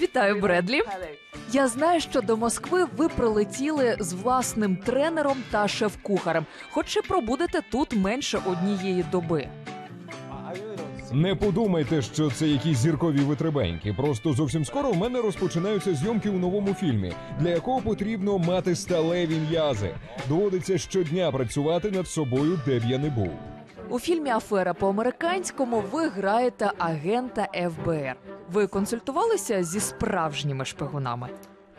Вітаю, Бредлі. Я знаю, що до Москви ви прилетіли з власним тренером та шеф-кухарем, хоч і пробудете тут менше однієї доби. Не подумайте, що це якісь зіркові витребеньки. Просто зовсім скоро в мене розпочинаються зйомки у новому фільмі, для якого потрібно мати сталеві м'язи. Доводиться щодня працювати над собою, де б я не був. У фільмі Афера по-американському ви граєте агента ФБР. Ви консультувалися зі справжніми шпигунами.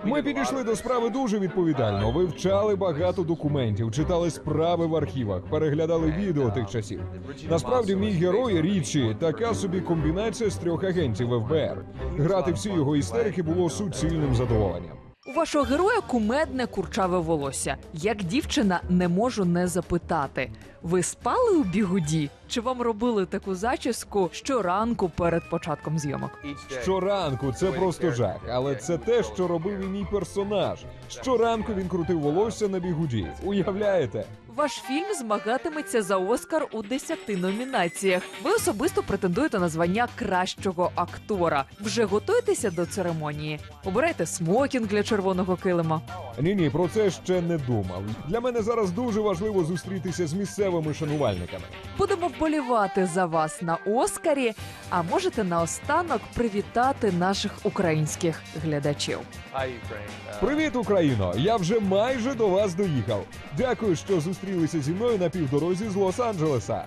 Ми підійшли до справи дуже відповідально. Вивчали багато документів, читали справи в архівах, переглядали відео тих часів. Насправді, мій герой Річі така собі комбінація з трьох агентів ФБР. Грати всі його істерики було суцільним задоволенням. У вашого героя кумедне курчаве волосся. Як дівчина не можу не запитати. Ви спали у бігуді? Чи вам робили таку зачіску щоранку перед початком зйомок? Щоранку це просто жах, але це те, що робив і мій персонаж. Щоранку він крутив волосся на бігуді. Уявляєте? Ваш фільм змагатиметься за Оскар у 10 номінаціях. Ви особисто претендуєте на звання кращого актора. Вже готуєтеся до церемонії? Обирайте смокінг для червоного килима. Ні, ні, про це ще не думав. Для мене зараз дуже важливо зустрітися з місцевими шанувальниками. Будемо вболівати за вас на Оскарі. А можете наостанок привітати наших українських глядачів. Привіт, Україно! Я вже майже до вас доїхав. Дякую, що зустрілися зі мною на півдорозі з Лос-Анджелеса.